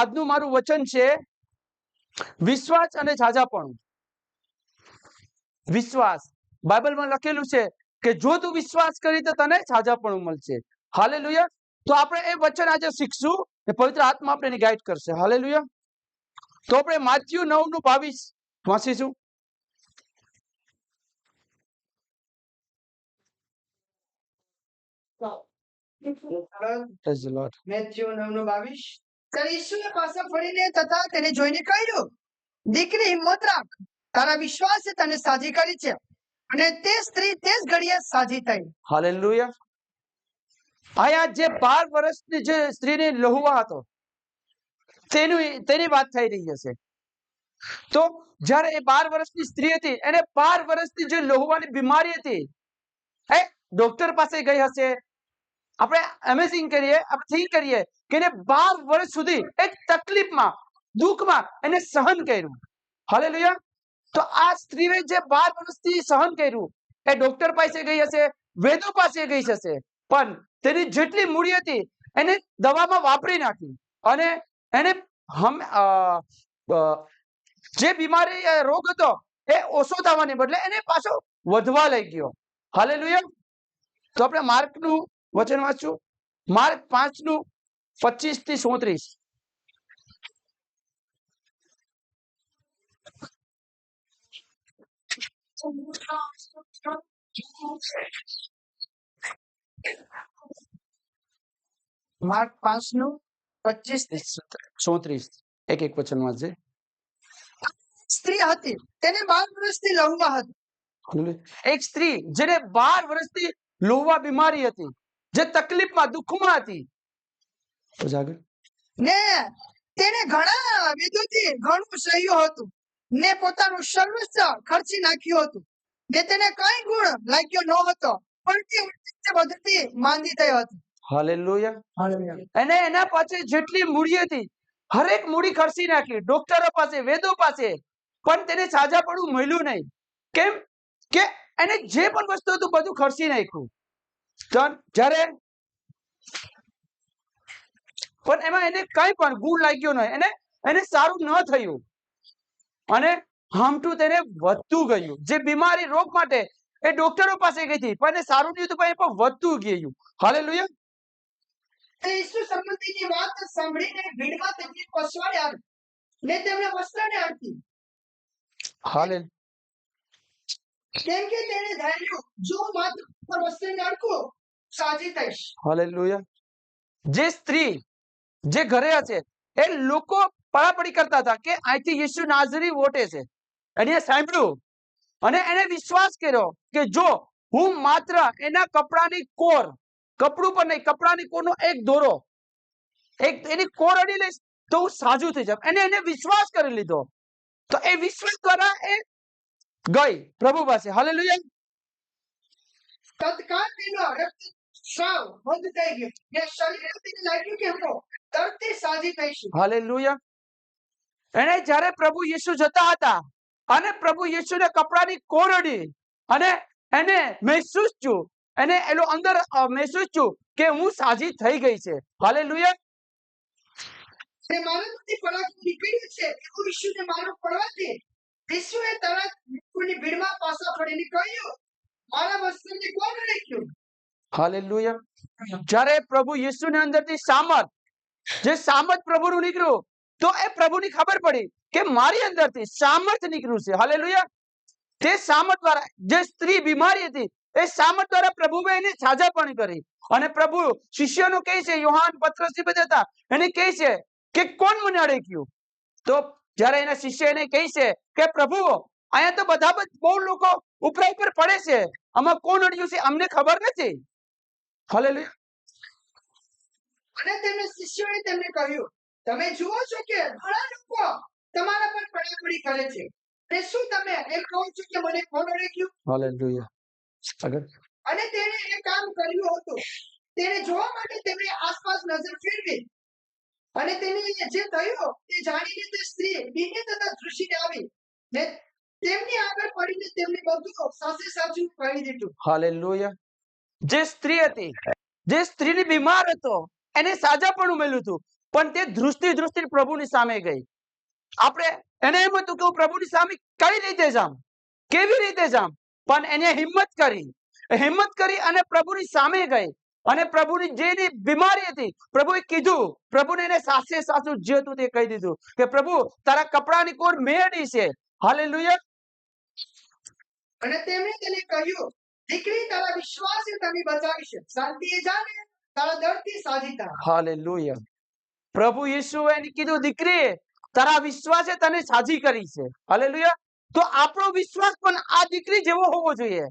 આજનું મારું વચન છે વિશ્વાસ અને ઝાઝાપણું. વિશ્વાસ. બાઇબલમાં લખેલું છે કે જો તું વિશ્વાસ કરી તો તને ઝાઝાપણું મળશે. હાલેલુયા. તો આપણે એ વચન આજે શીખશું ને પવિત્ર આત્મા આપણે એને ગાઈડ કરશે. હાલેલુયા. તો આપણે માથ્યુ નવનું બાવીસ વાંચીશું. મેથ્યુ નવનું બાવીસ. ત્યારે પાછા ફરીને તથા તેને જોઈને કહ્યું, દીકરી હિંમત રાખ. તારા વિશ્વાસે તને સાજી કરી છે અને તે સ્ત્રી તે જ ઘડીએ સાજી થઈ. હાલેલુયા. અહીંયા જે બાર વર્ષની જે સ્ત્રીની લહુવા હતો, તેનું તેની વાત થઈ રહી હશે. તો જ્યારે એ બાર વર્ષની સ્ત્રી હતી, એને બાર વર્ષની જે લોહવાની બીમારી હતી, એ ડોક્ટર પાસે ગઈ હશે આપણે અમેઝિંગ કરીએ, આપણે થિંક કરીએ કે એને બાર વર્ષ સુધી એક તકલીફમાં, દુઃખમાં એને સહન કર્યું. હાલે લોયા તો આ સ્ત્રીએ જે બાર વર્ષથી સહન કર્યું, એ ડોક્ટર પાસે ગઈ હશે, વેદો પાસે ગઈ હશે, પણ તેની જેટલી મૂડી હતી, એને દવામાં વાપરી નાખી અને એને હમ જે બીમારી રોગ હતો, એ ઓછો થવાને બદલે એને પાછો વધવા લઈ ગયો. હાલેલુયા તો આપણે માર્કનું વચન વાંચશું માર્ગ પાંચનું પચીસથી સોત્રીસ. માર્ક પાંચનું પચીસ સોત્રીસ. એક એક વચન વાંચજે. સ્ત્રી હતી. તેને બાર વર્ષથી લહુવા હતી. એક સ્ત્રી જેને બાર વર્ષથી લોહવા બીમારી હતી. જે તકલીફમાં દુઃખમાં હતી આગળ? ને તેને ઘણા વિધુથી ઘણું સહ્યું હતું. ને પોતાનું સર્વસ્વ ખર્ચી નાખ્યું હતું. ને તેને કઈ ગુણ લાગ્યો ન હતો પણ તે ઉલટી વધતી માંદી થયો હતી. હાલેલુયા. અને એના પાસે જેટલી મૂડી હતી હરેક મૂડી ખર્ચી નાખી ડોક્ટરો પાસે વેદો પાસે પણ તેને સાજા પડું મળ્યું નહીં. કેમ? કે એને જે પણ વસ્તુ હતું બધું ખર્ચી નાખ્યું. તો જ્યારે પણ એમાં એને કઈ પણ ગુણ લાગ્યો નહીં. એને એને સારું ન થયું. અને હામટું તેને વધતું ગયું. જે બીમારી રોગ માટે એ ડોક્ટરો પાસે ગઈ હતી પણ એને સારું નહીં હતું પણ વધતું ગયું. હાલે લુયા ઈસુ સંબંધીની વાત સાંભળીને ભીડમાં તેમની પછવાડે આવી. ને તેમણે વસ્ત્રને અડકી હાલે. કેમ કે તેને ધાર્યું જો માત્ર વસ્ત્રને અડકું સાજી થઈશ. હાલેલુયા જે સ્ત્રી જે ઘરે હશે એ લોકો પડાપડી કરતા હતા કે અહીંથી યીશુ નાઝરી વોટે છે. એને સાંભળ્યું. અને એને વિશ્વાસ કર્યો કે જો હું માત્ર એના કપડાની કોર કપડું પર નહીં કપડાની કોરનો એક દોરો એક એની કોર અડી લઈશ તો હું સાજું થઈ જાઉં. એને એને વિશ્વાસ કરી લીધો. તો એ વિશ્વાસ દ્વારા એ ગઈ. પ્રભુ પાસે. હાલે તેનો રક્ત સ્રાવ બંધ થઈ ગયો. ને શરીર લાગ્યું કે હું તરતી સાજી થઈશ. હાલેલુયા. એને જ્યારે પ્રભુ યીશુ જતા હતા અને પ્રભુ યીશુને કપડાની કોરડી અને એને મહેસૂસ છું એને એનો અંદર મહેસૂસ છું કે હું સાજી થઈ ગઈ છે. હાલેલુયા. જે માનવથી પરાગ નીકળ્યું છે. એવું ઈસુને મારો પડવાથી ઈસુએ તરત ભીડમાં પાછા ફરીને કહ્યું મારા વસ્ત્રને કોણ રાખ્યું? હાલેલુયા. જ્યારે પ્રભુ યીશુની અંદરથી સામર્થ જે સામર્થ પ્રભુનું નીકળ્યું તો એ પ્રભુની ખબર પડી કે મારી અંદરથી સામર્થ નીકળ્યું છે. હાલેલુયા. તે સામર્થ દ્વારા જે સ્ત્રી બીમારી હતી એ સામર્થ દ્વારા પ્રભુએ એને સાજાપણ કરી. અને પ્રભુ શિષ્યનું કહે છે યોહાન પત્રસી બધા હતા એને કહે છે કે કોણ મને અડેક્યું? તો જ્યારે એના શિષ્ય એને કહે છે કે પ્રભુ અહીંયા તો બધા બહુ લોકો ઉપર ઉપર પડે છે. આમાં કોણ અડ્યું છે? અમને ખબર નથી. હાલેલુયા અને તેમને શિષ્યોએ તેમને કહ્યું તમે જુઓ છો કે ઘણા લોકો તમારા પર પડાપડી કરે છે. તે શું તમે એમ કહો છો કે મને કોણ રાખ્યું હાલેલુયા આગળ. અને તેણે એ કામ કર્યું હતું. તેને જોવા માટે તેમણે આસપાસ નજર ફેરવી. અને તેને જે થયું તે જાણીને તે સ્ત્રી બીને તથા દૃષ્ટિને આવી ને તેમની આગળ પડીને તેમને બધું સાચે સાચું કહી દીધું. હાલેલુયા જે સ્ત્રી હતી, જે સ્ત્રીની બીમાર હતો, એને સાજાપણું મળ્યું હતું. પણ તે દૃષ્ટિ દૃષ્ટિ પ્રભુની સામે ગઈ. આપણે એને એમ હતું કે હું પ્રભુની સામે કઈ રીતે જામ કેવી રીતે જામ પણ એને હિંમત કરી. હિંમત કરી અને પ્રભુની સામે ગઈ. અને પ્રભુની જેની બીમારી હતી, પ્રભુએ કીધું, પ્રભુને એને સાસે સાસુ જે હતું તે કહી દીધું કે, પ્રભુ, તારા કપડાની કોર મેળી છે. હાલેલુયા. અને તેમણે તેને કહ્યું દીકરી તારા વિશ્વાસે તને બચાવી છે શાંતિએ જાને, તારા દર્દથી સાજી હાલેલુયા. પ્રભુ ઈસુએ કીધું, દીકરી, તારા વિશ્વાસે તને સાજી કરી છે. હાલેલુયા. તો આપણો વિશ્વાસ પણ આ દીકરી જેવો હોવો જોઈએ.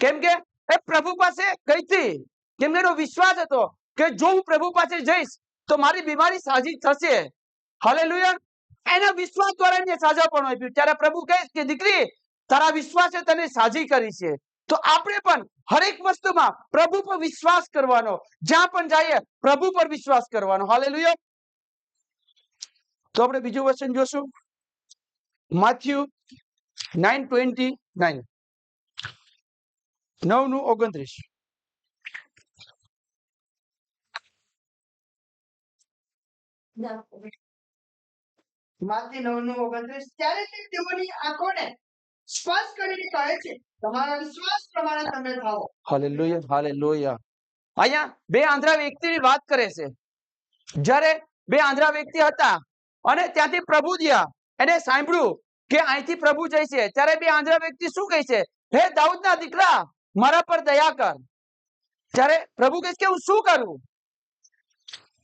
કેમ કે, એ પ્રભુ પાસે ગઈ હતી કેમ કે એનો વિશ્વાસ હતો કે જો હું પ્રભુ પાસે જઈશ, તો મારી બીમારી સાજી થશે. હાલેલુયા. એના વિશ્વાસ દ્વારા એને સાજા પણ આપ્યું ત્યારે પ્રભુ કહે કે, દીકરી, તારા વિશ્વાસે તને સાજી કરી છે. તો આપણે પણ હરેક વસ્તુમાં પ્રભુ પર વિશ્વાસ કરવાનો, જ્યાં પણ જઈએ પ્રભુ પર વિશ્વાસ કરવાનો. હાલેલુયા તો આપણે બીજું વચન જોશું. માથ્યુ નાઇન ટ્વેન્ટી નાઇન નવનું ઓગણત્રીસ. માથી નવનું ઓગણત્રીસ. ત્યારે તેઓની આંખોને સ્પર્શ કરીને કહે છે તમારા વિશ્વાસ પ્રમાણે તમે થાઓ હાલેલુયા હાલેલુયા અહીંયા બે આંધ્રા વ્યક્તિની વાત કરે છે જ્યારે બે આંધ્રા વ્યક્તિ હતા અને ત્યાંથી પ્રભુ ગયા એને સાંભળ્યું કે અહીંથી પ્રભુ જાય છે ત્યારે બે આંધ્રા વ્યક્તિ શું કહે છે હે દાઉદના દીકરા મારા પર દયા કર ત્યારે પ્રભુ કહે છે કે હું શું કરું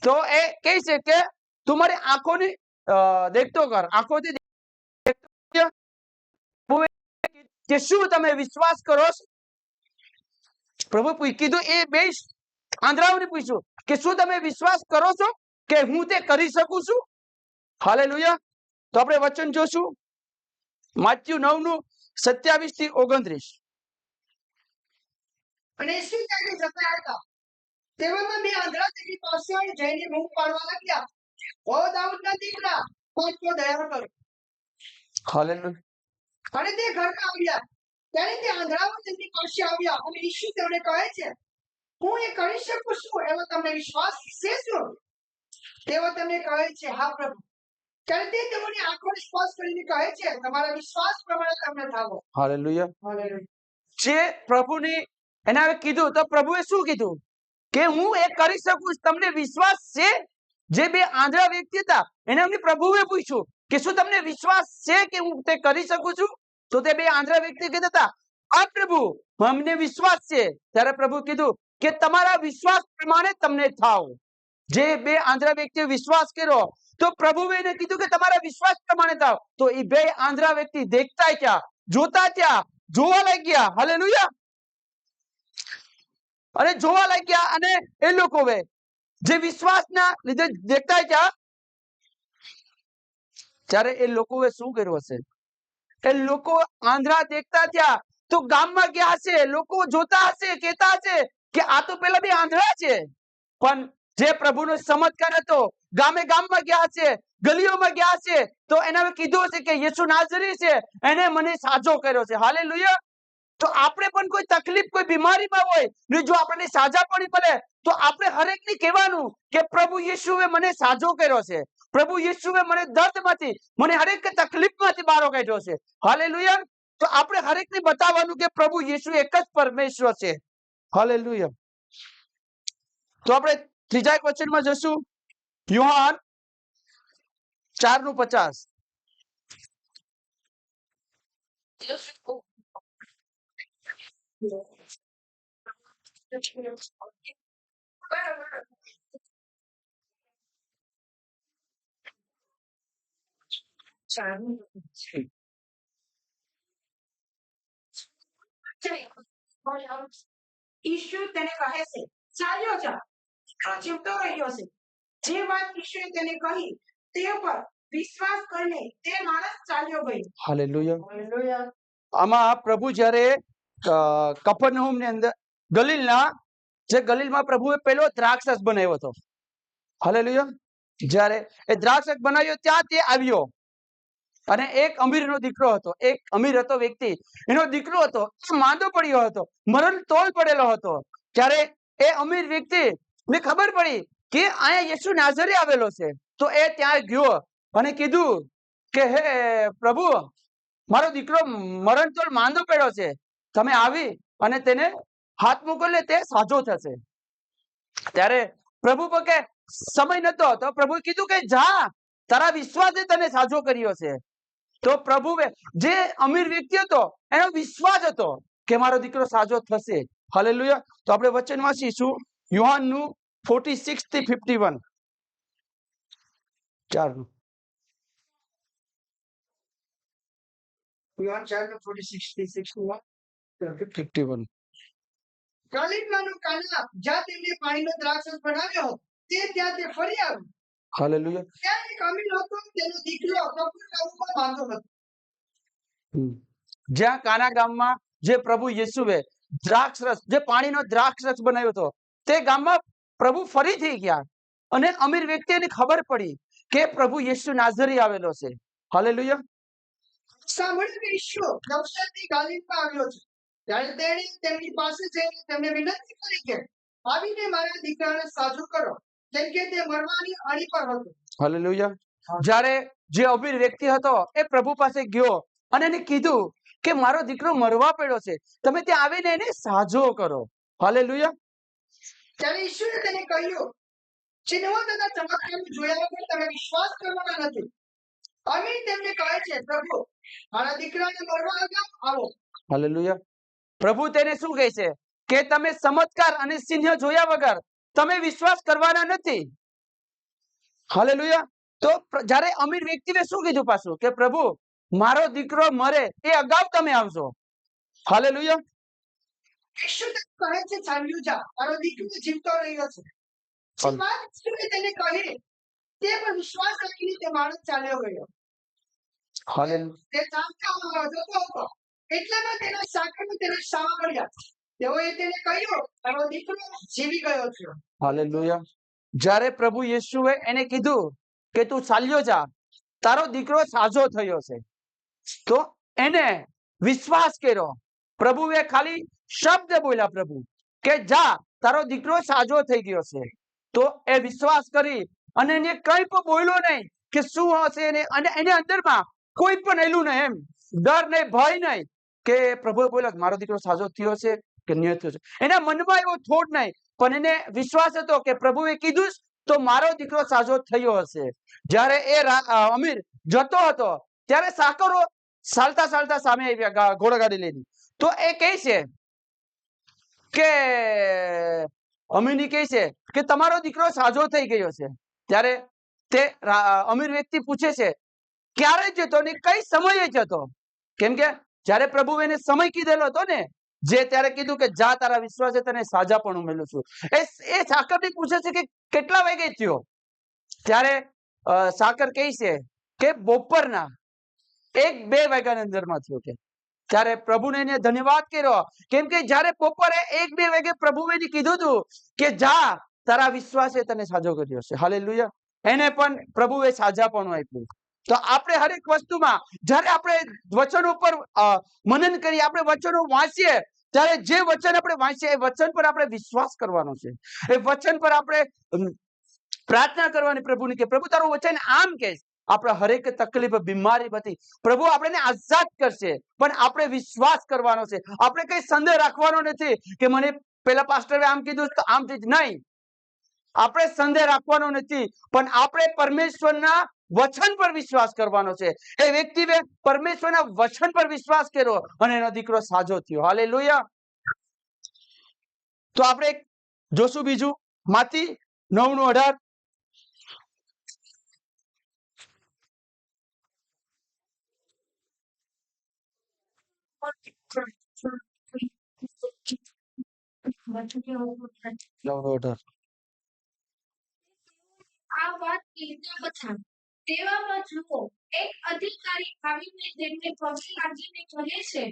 તો એ કહે છે કે તું મારી આંખોની અ, દેખતો કર આંખોથી દેખતો કર. પ્રભુએ કે શું તમે વિશ્વાસ કરો પ્રભુ કીધું એ બે આંધ્રાઓને પૂછ્યું કે શું તમે વિશ્વાસ કરો છો કે હું તે કરી શકું છું? હાલે તો આપણે વચન જોશું. માથ્યુ નવનું સત્યાવીસથી ઓગણત્રીસ. અને શું ત્યાંથી જતા હતા? તેવામાં આંધળા તેની પાસે જઈને પાડવા લાગ્યા. ઓ દાઉદના દીકરા કોણ દયા કરો. હાલેલુયા. અને તે ઘરમાં આવ્યા. ત્યારે તે આંધળાઓ તેમની પાસે આવ્યા અને ઈશુ તેમને કહે છે હું એ કરી શકું છું એવો તમને વિશ્વાસ છે શું? તેઓ તમને કહે છે હા પ્રભુ. ત્યારે તે તેઓની આંખોને સ્પર્શ કરીને કહે છે તમારા વિશ્વાસ પ્રમાણે તમને થાવો. હાલેલુયા. હાલેલુયા. જે પ્રભુને એને કીધું તો પ્રભુએ શું કીધું? કે હું એ કરી શકું છું. તમને વિશ્વાસ છે? જે બે આંધળા વ્યક્તિ હતા એને અમને પ્રભુએ પૂછ્યું. કે શું તમને વિશ્વાસ છે કે હું તે કરી શકું છું? તો તે બે આંધળા વ્યક્તિ કીધા હતા, આ પ્રભુ, અમને વિશ્વાસ છે. ત્યારે પ્રભુ કીધું કે, તમારા વિશ્વાસ પ્રમાણે તમને થાવ. જે બે આંધળા વ્યક્તિએ વિશ્વાસ કર્યો, તો પ્રભુએ એને કીધું કે, તમારા વિશ્વાસ પ્રમાણે થાવ. તો એ બે આંધળા વ્યક્તિ દેખતા ક્યાં? જોતા ત્યાં જોવા લાગ્યા. હાલે અને જોવા લાગ્યા અને એ લોકો જે વિશ્વાસના લીધે દેખતા હતા ત્યારે એ લોકોએ શું કર્યું હશે? એ લોકો આંધળા દેખતા થયા. તો ગામમાં ગયા હશે. લોકો જોતા હશે કેતા હશે કે આ તો પેલા બે આંધળા છે. પણ જે પ્રભુનો ચમત્કાર હતો, ગામે ગામમાં ગયા છે ગલીઓમાં ગયા છે તો એના કીધું હશે કે યેસુ નાઝરી છે, એને મને સાજો કર્યો છે. હાલે લુયા તો આપણે પણ કોઈ તકલીફ, કોઈ બીમારીમાં હોય, ને જો આપણને સાજા પડી પડે, તો આપણે હરેકને કહેવાનું કે પ્રભુ યેશુએ મને સાજો કર્યો છે. પ્રભુ યેશુએ મને દર્દમાંથી મને હરેક તકલીફમાંથી બહાર કાઢ્યો છે હાલેલુયા તો આપણે હરેકને બતાવવાનું કે પ્રભુ યેશુ એક જ પરમેશ્વર છે હાલેલુયા તો આપણે ત્રીજા એક વચનમાં જશું યુહાન ચારનું પચાસ તેને કહે છે ચાલ્યો જા દીકરો જીવતો રહ્યો છે જે વાત ઈશુએ તેને કહી તે પર વિશ્વાસ કરીને તે માણસ ચાલ્યો ગયો હાલેલુયા હાલેલુયા. આમાં પ્રભુ જ્યારે કફરનહૂમની અંદર ગલીલના જે ગલીલમાં પ્રભુએ પેલો દ્રાક્ષસ બનાવ્યો હતો. હાલેલુયા. જ્યારે એ દ્રાક્ષસ બનાવ્યો ત્યાં તે આવ્યો. અને એક અમીરનો દીકરો હતો. એક અમીર હતો વ્યક્તિ. એનો દીકરો હતો. માંદો પડ્યો હતો. મરણ તોલ પડેલો હતો. ત્યારે એ અમીર વ્યક્તિ ને ખબર પડી કે અહીંયા યશુ નાઝરે આવેલો છે. તો એ ત્યાં ગયો અને કીધું કે, હે, પ્રભુ, મારો દીકરો મરણતોલ માંદો પડ્યો છે. તમે આવી અને તેને હાથ મોકલે તે સાજો થશે. ત્યારે પ્રભુ પકે સમય નતો તો પ્રભુ કીધું કે, જા, તારા વિશ્વાસે તને સાજો કર્યો છે. તો પ્રભુએ જે અમીર વ્યક્તિ હતો એનો વિશ્વાસ હતો કે મારો દીકરો સાજો થશે. હાલેલુયા તો આપણે વચન વાંચીશું. યુહાનનું ફોર્ટી સિક્સથી ફિફ્ટી વન ચારનું. John chapter 46 થી 61. ફિફ્ટી વન ગાલિલમાંનો કાના જ્યાં તેમને પાણીનો દ્રાક્ષરસ બનાવ્યો તે ત્યાં તે ફરી આવ્યું. હાલેલુયા. ત્યાં એક અમીર હતો? તેનો દીકરો કપૂરકામમાં માંગતો હતો. જ્યાં કાના ગામમાં જે પ્રભુ યેસુએ દ્રાક્ષ રસ જે પાણીનો દ્રાક્ષ રસ બનાવ્યો હતો તે ગામમાં પ્રભુ ફરી થઈ ગયા. અને અમીર વ્યક્તિને ખબર પડી કે પ્રભુ યેસુ નાઝરી આવેલો છે. હાલેલુયા. સાંભળ્યું કે ઈશ્વર નવસારી ગાલિલમાં આવ્યો છે. ત્યારે તેણે તેમની પાસે જઈને તેમને વિનંતી કરી કે આવીને મારા દીકરાને સાજુ કરો. કેમ કે તે મરવાની અણી પર હતો. હાલેલુયા જ્યારે જે અમીર વ્યક્તિ હતો એ પ્રભુ પાસે ગયો અને એને કીધું કે મારો દીકરો મરવા પડ્યો છે તમે ત્યાં આવીને એને સાજો કરો. હાલેલુયા ત્યારે ઈશ્વરે તેને કહ્યું ચિહ્નો તથા ચમત્કાર જોયા વગર તમે વિશ્વાસ કરવાના નથી? અમીર તેમને કહે છે પ્રભુ મારા દીકરાને મરવા અગાઉ આવો. હાલેલુયા પ્રભુ તેને શું કહે છે? કે તમે ચમત્કાર અને ચિહ્ન જોયા વગર તમે વિશ્વાસ કરવાના નથી. હાલે તો જયારે અમીર વ્યક્તિએ શું કીધું પાછું? કે પ્રભુ મારો દીકરો મરે એ અગાઉ તમે આવશો ઈશ્વર કહે છે ચાલ્યું મારો દીકરો જીવતો રહ્યો છે. તેને કહી તે પર વિશ્વાસ રાખીને તે માણસ ચાલ્યો ગયો. હાલે તે એટલામાં તેના સાકરને તેને સાવા મળ્યા તેઓએ પ્રભુ યેસુએ એને કીધું કે તું ચાલ્યો જા, તારો દીકરો સાજો થયો છે, તો એને વિશ્વાસ કર્યો. પ્રભુએ ખાલી શબ્દ બોલ્યા, પ્રભુ, કે જા, તારો દીકરો સાજો થઈ ગયો છે. તો એ વિશ્વાસ કરી અને એને કંઈ પણ બોલ્યો નહીં કે શું હશે એને અને એને અંદરમાં કોઈ પણ એલું નહીં એમ, ડર નહીં, ભય નહીં કે પ્રભુએ બોલ્યો મારો દીકરો સાજો થયો છે. કે છે. એના મનમાં એવો થોડ નહીં, પણ એને વિશ્વાસ હતો કે પ્રભુએ કીધું તો મારો દીકરો સાજો થયો હશે. જ્યારે એ અમીર જતો હતો, ત્યારે સાકરો ચાલતા ચાલતા સામે આવ્યા ઘોડાગાડી લઈને. તો એ કહે છે કે, અમીરની કહે છે કે, તમારો દીકરો સાજો થઈ ગયો છે. ત્યારે તે અમીર વ્યક્તિ પૂછે છે, ક્યારે જતો ને કઈ સમયે જતો? કેમ કે જ્યારે પ્રભુ એને સમય કીધેલો હતો ને જે ત્યારે કીધું કે જા તારા વિશ્વાસે તને સાજા પણ મેલું છું. એ એ સાકરથી પૂછે છે કે કેટલા વાગે થયો? ત્યારે સાકર કહે છે કે બપોરના એક બે વાગ્યાની અંદરમાં થયો કે. ત્યારે પ્રભુને એને ધન્યવાદ કર્યો. કેમ કે જ્યારે બપોરે એક બે વાગે પ્રભુએ કીધું હતું કે જા, તારા વિશ્વાસે તને સાજો કર્યો છે. હાલે એને પણ પ્રભુએ સાજાપણું આપ્યું. તો આપણે હરેક વસ્તુમાં, જ્યારે આપણે વચનો પર મનન કરીએ, આપણે વચનો વાંચીએ ત્યારે જે વચન આપણે વાંચીએ, એ વચન પર આપણે વિશ્વાસ કરવાનો છે. એ વચન પર આપણે પ્રાર્થના કરવાની પ્રભુની કે, પ્રભુ, તારું વચન આમ કે, આપણે હરેક તકલીફ, બીમારી બધી પ્રભુ આપણને આઝાદ કરશે, પણ આપણે વિશ્વાસ કરવાનો છે. આપણે કઈ સંદેહ રાખવાનો નથી કે મને પેલા પાસ્ટરે આમ કીધું તો આમ થઈ નહીં. આપણે સંદેહ રાખવાનો નથી, પણ આપણે પરમેશ્વરના વચન પર વિશ્વાસ કરવાનો છે. એ વ્યક્તિએ પરમેશ્વરના વચન પર વિશ્વાસ કર્યો અને એનો દીકરો સાજો થયો. હાલે તો આપણે જોશું બીજું. માતી નવનું અઢાર. આ વાત કહેતા હતા તેવામાં જુઓ. એક અધિકારી આવીને તેમને પગે લાગીને કહે છે,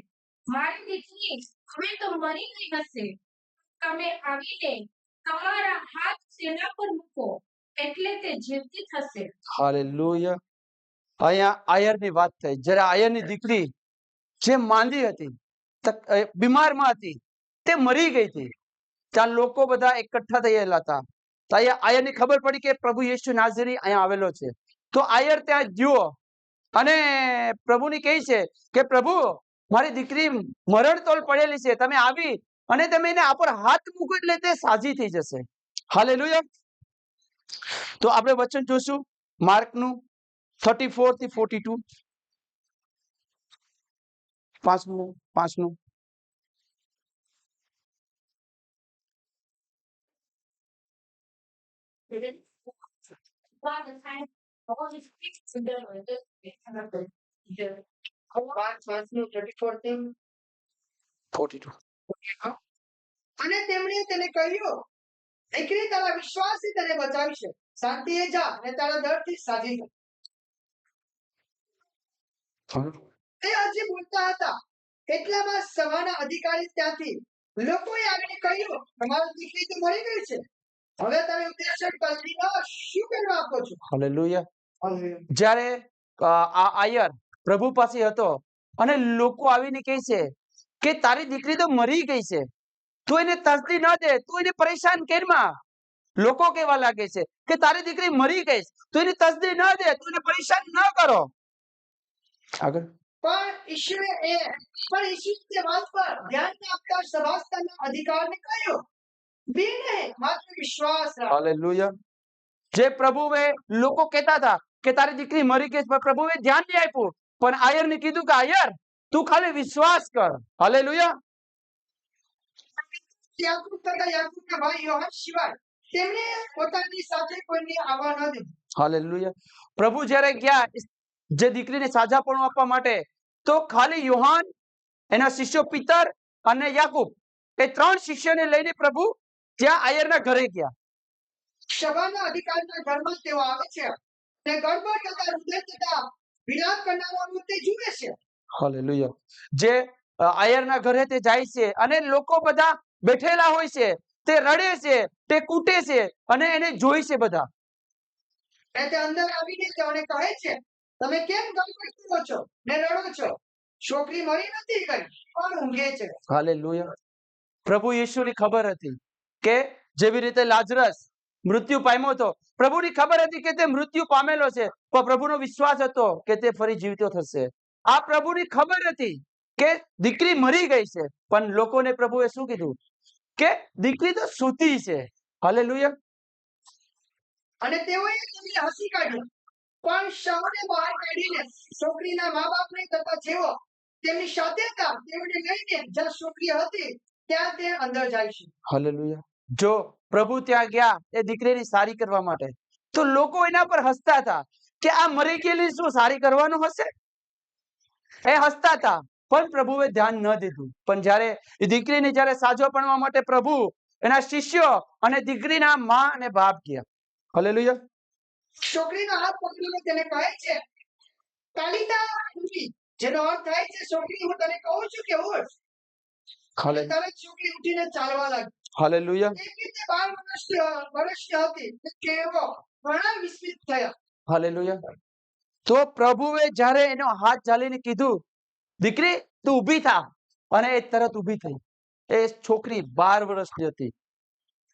મારી દીકરી હવે તો મરી ગઈ હશે. તમે આવીને તમારા હાથ તેના પર મૂકો, એટલે તે જીવતી થશે. હાલેલુયા. અહીંયા આયરની વાત થઈ. જ્યારે આયરની દીકરી જે માંદી હતી બીમારમાં હતી, તે મરી ગઈ હતી. ત્યાં લોકો બધા એકઠા થયેલા હતા. તો અહીંયા આયરની ખબર પડી કે પ્રભુ યેશુ નાઝરી અહીંયા આવેલો છે. તો આયર ત્યાં જુઓ. અને પ્રભુની કહે છે કે, પ્રભુ, મારી દીકરી મરણ તોલ પડેલી છે. તમે આવી અને તમે એને આ હાથ મૂકો એટલે તે સાજી થઈ જશે. હાલે તો આપણે વચન જોશું માર્કનું થર્ટી ફોરથી ફોર્ટી ટુ. પાંચમું પાંચમું. અને તેમણે તેને કહ્યું દીકરી તારા વિશ્વાસથી તને બચાવીશ શાંતિ એ જા અને તારા દર્દથી સાજી જા તે હજી બોલતા હતા એટલામાં સભાના અધિકારી ત્યાંથી લોકોએ આવીને કહ્યું તમારી દીકરી તો મરી ગઈ છે હવે તમે ઉદ્દેશ્ય કલ્પીનો શું કરવા આપો છો? હાલેલુયા જ્યારે આ આયર પ્રભુ પાસે હતો અને લોકો આવીને કહે છે કે તારી દીકરી તો મરી ગઈ છે. તું એને તસદી ન દે. તું એને પરેશાન કેરમાં લોકો કેવા લાગે છે કે તારી દીકરી મરી ગઈ છે. તું એને તસદી ન દે. તું એને પરેશાન ન કરો. આગળ. પણ ઈશ્વરે એ પણ ઈશ્વર વાત પર ધ્યાન આપતા સભાસ્થાના અધિકારને કહ્યું. બી નહીં માત્ર વિશ્વાસ રાખ હાલેલુયા જે પ્રભુએ લોકો કહેતા હતા કે તારી દીકરી મરી ગઈ છે, પણ પ્રભુએ ધ્યાન નહીં આપ્યું પણ આયરને કીધું કે આયર તું ખાલી વિશ્વાસ કર હાલેલુયા યાકૂબ તથા યાકૂબના ભાઈ યોહાન સિવાય તેમણે પોતાની સાથે કોઈને આવવા ન દીધું હાલેલુયા પ્રભુ જ્યારે ગયા ઇસ- જે દીકરીને સાજાપણું આપવા માટે તો ખાલી યોહાન એના શિષ્યો પિતર અને યાકૂબ એ ત્રણ શિષ્યને લઈને પ્રભુ ત્યાં આયરના ઘરે ગયા. સભાના અધિકારીના ઘરમાં તેઓ આવે છે. અને ગડબડ તથા હૃદય તથા વિલાપ કરનારાનું તે જુએ છે. હાલેલુયા જે આયરના ઘરે તે જાય છે અને લોકો બધા બેઠેલા હોય છે. તે રડે છે તે કૂટે છે અને એને જોઈ છે બધા. એ તે અંદર આવીને તેઓને કહે છે તમે કેમ ગડબડ કરો છો? ને રડો છો? છોકરી મરી નથી ગઈ પણ ઊંઘે છે. હાલેલુયા પ્રભુ યીશુની ખબર હતી. કે જેવી રીતે લાજરસ મૃત્યુ પામ્યો હતો. પ્રભુની ખબર હતી કે તે મૃત્યુ પામેલો છે. પણ પ્રભુનો વિશ્વાસ હતો કે તે ફરી જીવતો થશે. આ પ્રભુની ખબર હતી કે દીકરી મરી ગઈ છે. પણ લોકોને પ્રભુએ શું કીધું? કે દીકરી તો સુતી છે. હાલેલુયા. અને તેઓએ તેમને હસી કાઢ્યું. પણ શવને બહાર કાઢીને છોકરીના મા બાપને તથા જેઓ તેમની સાથે હતા તેઓને લઈને જ્યાં છોકરી હતી ત્યાં તે અંદર જાય છે. હાલેલુયા. જો પ્રભુ ત્યાં ગયા એ દીકરીની સારી કરવા માટે, તો લોકો એના પર હસતા હતા કે આ મરી ગયેલી શું સારી કરવાનું હશે? એ હસતા હતા, પણ પ્રભુએ ધ્યાન ન દીધું. પણ જ્યારે દીકરીને જ્યારે સાજો પડવા માટે પ્રભુ એના શિષ્યો અને દીકરીના માં અને બાપ ગયા. હાલેલુયા છોકરીનો હાથ પકડીને તેને કહે છે તાલિતા જેનો અર્થ થાય છે, છોકરી, હું તને કહું છું કે ઉઠ. હાલે તરત છોકરી ઉઠીને ચાલવા લાગી. હાલેલુયા. એક રીતે બાર વર્ષની વર્ષની હતી કેવો ઘણા વિસ્મિત થયા. હાલેલુયા. તો પ્રભુએ જ્યારે એનો હાથ ચાલીને કીધું દીકરી તું ઊભી થા. અને એ તરત ઊભી થઈ. એ છોકરી બાર વર્ષની હતી.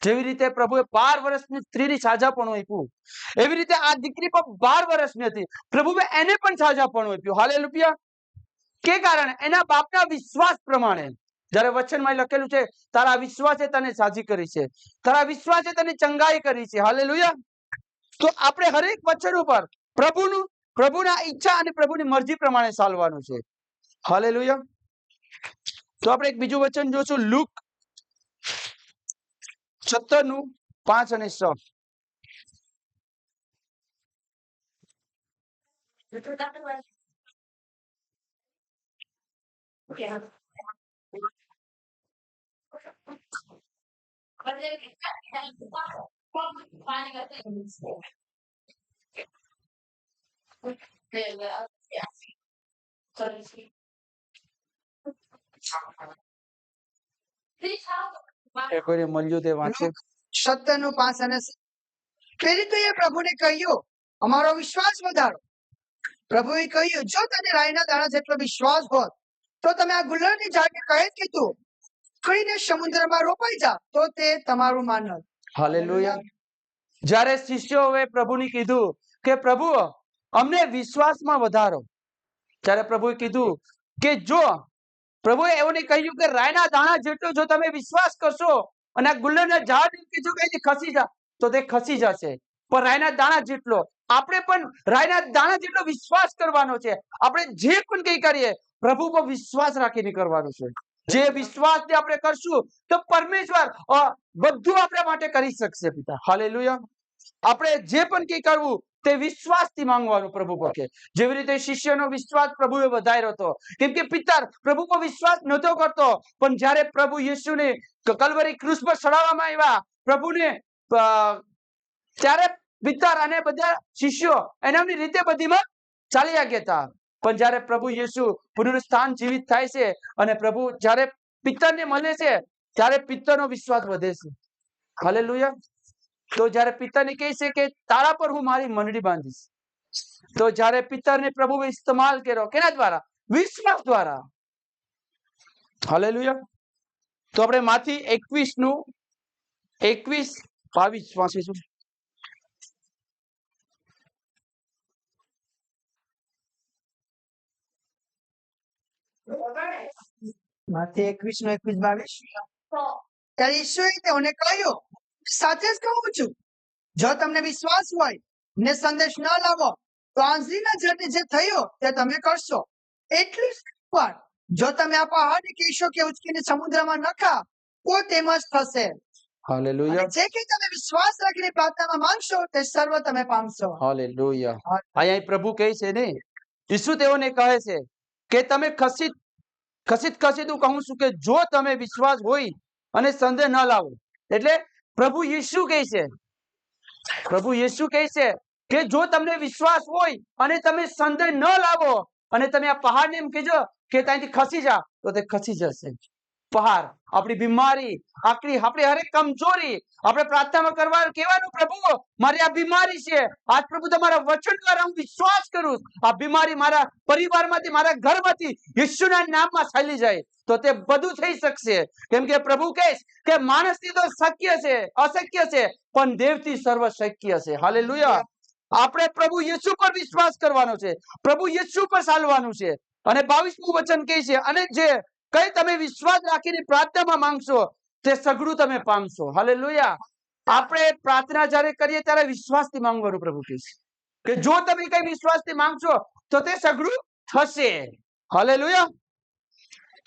જેવી રીતે પ્રભુએ બાર વર્ષની સ્ત્રીની સાજા પણ આપ્યું. એવી રીતે આ દીકરી પણ બાર વર્ષની હતી. પ્રભુએ એને પણ સાજાપણું આપ્યું હાલેલુયા. કે કારણે? એના બાપના વિશ્વાસ પ્રમાણે. જ્યારે વચનમાં લખેલું છે, તારા વિશ્વાસે તને સાજી કરી છે. તારા વિશ્વાસે તને ચંગાઈ કરી છે. હાલે તો આપણે હરેક વચન ઉપર પ્રભુનું, પ્રભુના ઈચ્છા અને પ્રભુની મરજી પ્રમાણે ચાલવાનું છે. હાલે તો આપણે એક બીજું વચન જોશું, લુક સત્તરનું પાંચ અને છ. Yeah. But then, finding a thing. Yeah, yeah. So to speak. Please help. એ કોઈને મળ્યું તે વાંચે સત્યનું પાંચ અને સાત. પ્રેરિતોએ પ્રભુને કહ્યું અમારો વિશ્વાસ વધારો પ્રભુએ કહ્યું જો તને રાયના દાણા જેટલો વિશ્વાસ હોત તો તમે આ ગુલ્લરની ઝાડને કહે જ કીધું કરીને સમુદ્રમાં રોપાઈ જા તો તે તમારું માનત. હાલેલુયા. જ્યારે શિષ્યોએ પ્રભુને કીધું કે પ્રભુ અમને વિશ્વાસમાં વધારો. ત્યારે પ્રભુએ કીધું કે જો પ્રભુએ એવું નહીં કહ્યું કે રાયના દાણા જેટલો જો તમે વિશ્વાસ કરશો અને ગુલ્લરના ઝાડ કીધું કે ખસી જા તો તે ખસી જશે. પણ રાયના દાણા જેટલો આપણે પણ રાયના દાણા જેટલો વિશ્વાસ કરવાનો છે. આપણે જે પણ કઈ કરીએ પ્રભુ પર વિશ્વાસ રાખીને કરવાનો છે. જે વિશ્વાસ આપણે કરશું, તો પરમેશ્વર બધું આપણા માટે કરી શકશે પિતા. હાલેલુયા આપણે જે પણ કઈ કરવું, તે વિશ્વાસથી માંગવાનું પ્રભુ પક્ષે. જેવી રીતે શિષ્યનો વિશ્વાસ પ્રભુએ વધાર્યો હતો. કેમ કે પિતર, પ્રભુ પર વિશ્વાસ નહોતો કરતો. પણ જ્યારે પ્રભુ યશુને કલવરી ક્રુસ પર ચડાવવામાં આવ્યા, પ્રભુને ત્યારે પિતર અને બધા શિષ્યો એના રીતે બધીમાં ચાલ્યા ગયા હતા. પણ જ્યારે પ્રભુ યેસુ પુનરુત્થાન જીવિત થાય છે અને પ્રભુ જ્યારે પિત્તરને મળે છે, ત્યારે પિત્તરનો વિશ્વાસ વધે છે. હાલેલુયા તો જ્યારે પિત્તરને કહે છે કે તારા પર હું મારી મંડળી બાંધીશ, તો જ્યારે પિત્તરને પ્રભુએ ઇસ્તેમાલ કર્યો, કેના દ્વારા? વિશ્વાસ દ્વારા. હાલે તો આપણે માથી એકવીસનું એકવીસ, બાવીસ વાંચીશું. માથી એકવીસ નો એકવીસ બાવીસ. તો ત્યારે ઈશ્વરે તેઓને કહ્યું સાચે જ કહું છું. જો તમને વિશ્વાસ હોય ને સંદેશ ન લાવો તો આંધળીના જળને જે થયો તે તમે કરશો. એટલું જ પણ જો તમે આ પહાડને કહેશો કે ઉચકીને સમુદ્રમાં નખા તો તેમ જ થશે અને હાલેલુયા જે કંઈ તમે વિશ્વાસ રાખીને પ્રાર્થનામાં માંગશો તે સર્વ તમે પામશો. હાલેલુયા. અહીંયા પ્રભુ કહે છે ને ઈસુ તેઓને કહે છે કે તમે ખસિત ખસિત હું કહું છું કે જો તમે વિશ્વાસ હોય અને સંદેહ ન લાવો, એટલે પ્રભુ યીશુ કહે છે, પ્રભુ યીશુ કહે છે કે જો તમને વિશ્વાસ હોય અને તમે સંદેહ ન લાવો અને તમે આ પહાડને એમ કહેજો કે ત્યાંથી ખસી જા, તો તે ખસી જશે. પહાડ આપણી બીમારી, આકરી, આપણી હરેક કમજોરી, આપણે પ્રાર્થનામાં કરવા કહેવાનું, પ્રભુ, મારી આ બીમારી છે. આજ પ્રભુ તમારા વચન દ્વારા હું વિશ્વાસ કરું આ બીમારી મારા પરિવારમાંથી, મારા ઘરમાંથી યીશુના નામમાં ચાલી જાય. તો તે બધું થઈ શકશે. કેમ કે પ્રભુ કહે કે માણસથી તો શક્ય છે, અશક્ય છે, પણ દેવથી સર્વ શક્ય છે. હાલે આપણે પ્રભુ યશુ પર વિશ્વાસ કરવાનો છે. પ્રભુ યશુ પર ચાલવાનું છે. અને બાવીસમું વચન કહે છે, અને જે કઈ તમે વિશ્વાસ રાખીને પ્રાર્થનામાં માંગશો, તે સઘળું તમે પામશો. હાલે આપણે પ્રાર્થના જ્યારે કરીએ ત્યારે વિશ્વાસથી માંગવાનું પ્રભુ કહે છે. કે જો તમે કઈ વિશ્વાસથી માંગશો, તો તે સઘળું થશે. હાલે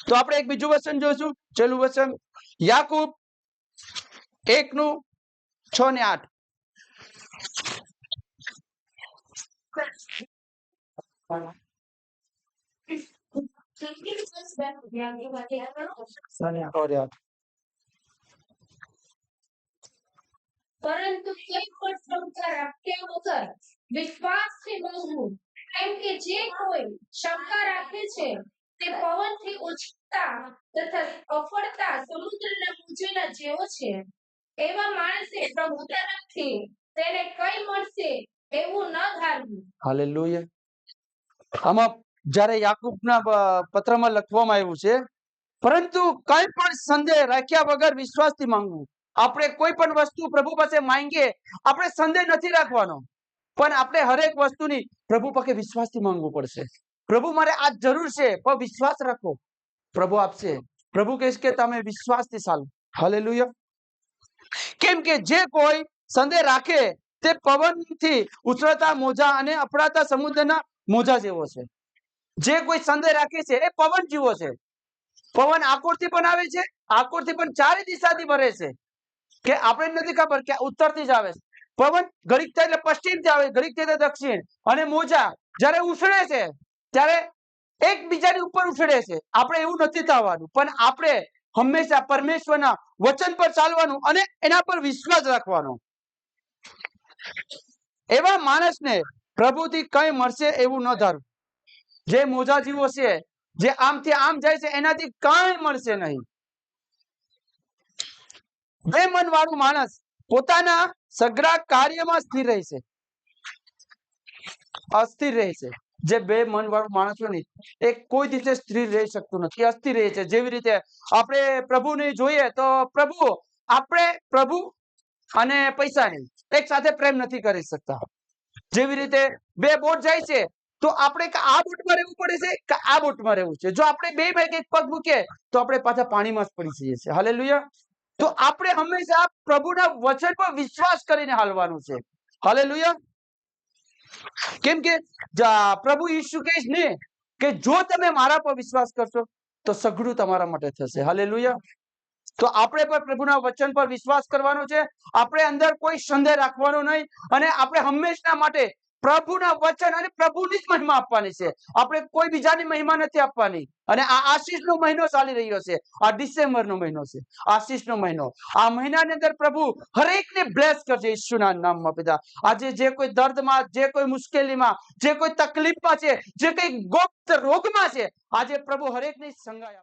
તો આપણે એક બીજું વચન જોઈશું છેલ્લું વચન. યાકૂબ એક નું છ ને આઠ. Thank. પરંતુ કંઈ પણ શંકા રાખ્યા વગર વિશ્વાસથી માંગવું કેમ કે જે કોઈ શંકા રાખે છે તે પવનથી ઉછળતા તથા અફળતા સમુદ્રના મોજાના જેવો છે. એવા માણસે પ્રભુ તરફથી તેને કઈ મળશે એવું ન ધારવું હાલેલુયા. આમાં જ્યારે યાકુબના પત્રમાં લખવામાં આવ્યું છે, પરંતુ કઈ પણ સંદેહ રાખ્યા વગર વિશ્વાસથી માંગવું. આપણે કોઈ પણ વસ્તુ પ્રભુ પાસે માંગીએ, આપણે સંદેહ નથી રાખવાનો. પણ આપણે હરેક વસ્તુની પ્રભુ પાસે વિશ્વાસથી માંગવું પડશે. પ્રભુ મારે આ જરૂર છે, પણ વિશ્વાસ રાખો. પ્રભુ આપશે. પ્રભુ કહેશે કે તમે વિશ્વાસથી ચાલો. હાલેલુયા. કેમ કે જે કોઈ સંદેહ રાખે, તે પવનથી ઉછળતા મોજા અને અપડાતા સમુદ્રના મોજા જેવો છે. જે કોઈ સંદેહ રાખે છે, એ પવન જીવો છે. પવન આકોરથી પણ આવે છે, આકોરથી પણ ચારે દિશાથી ભરે છે. કે આપણે નથી ખબર કે ઉત્તરથી જ આવે છે. પવન ઘડીક એટલે એટલે પશ્ચિમથી આવે, ઘડીક એટલે દક્ષિણ. અને મોજા જ્યારે ઉછળે છે, ત્યારે એકબીજાની ઉપર ઉછળે છે. આપણે એવું નથી થવાનું. પણ આપણે હંમેશા પરમેશ્વરના વચન પર ચાલવાનું અને એના પર વિશ્વાસ રાખવાનો. એવા માણસને પ્રભુથી કઈ મળશે એવું ન ધારવું જે મોજા જેવો છે, જે આમથી આમ જાય છે, એનાથી કઈ મળશે નહીં. બે મન વાળું માણસ પોતાના સગરા કાર્યમાં સ્થિર રહે અસ્થિર રહે જે બે મન વાળું માણસ હોય ને, એ કોઈ રીતે સ્થિર રહી શકતું નથી. અસ્થિર રહે છે. જેવી રીતે આપણે પ્રભુને જોઈએ તો પ્રભુ, આપણે પ્રભુ અને પૈસા એક સાથે પ્રેમ નથી કરી શકતા. જેવી રીતે બે બોટ જાય છે તો આપણે આ બોટમાં રહેવું પડે છે કે આ બોટમાં રહેવું છે? જો આપણે બે ભાઈ એક પગ મૂકીએ, તો આપણે પાછા પાણીમાં જ પડી જઈએ છીએ. હાલેલુયા. તો આપણે હંમેશા પ્રભુના વચન પર વિશ્વાસ કરીને હાલવાનું છે. હાલે કેમ કે પ્રભુ ઈસુ કહે ને કે જો તમે મારા પર વિશ્વાસ કરશો, તો સઘળું તમારા માટે થશે. હાલે તો આપણે પણ પ્રભુના વચન પર વિશ્વાસ કરવાનો છે. આપણે અંદર કોઈ સંદેહ રાખવાનો નહીં અને આપણે હંમેશા માટે પ્રભુના વચન અને પ્રભુની જ મહિમા આપવાની છે. આપણે કોઈ બીજાની મહિમા નથી આપવાની. અને આ આશીષનો મહિનો ચાલી રહ્યો છે. આ ડિસેમ્બરનો મહિનો છે. આશીષનો મહિનો. આ મહિનાની અંદર પ્રભુ હરેકને બ્લેસ કરશે ઈસુના નામમાં પિતા. આજે જે કોઈ દર્દમાં, જે કોઈ મુશ્કેલીમાં, જે કોઈ તકલીફમાં છે, જે કોઈ ગુપ્ત રોગમાં છે, આજે પ્રભુ હરેકની સંગાય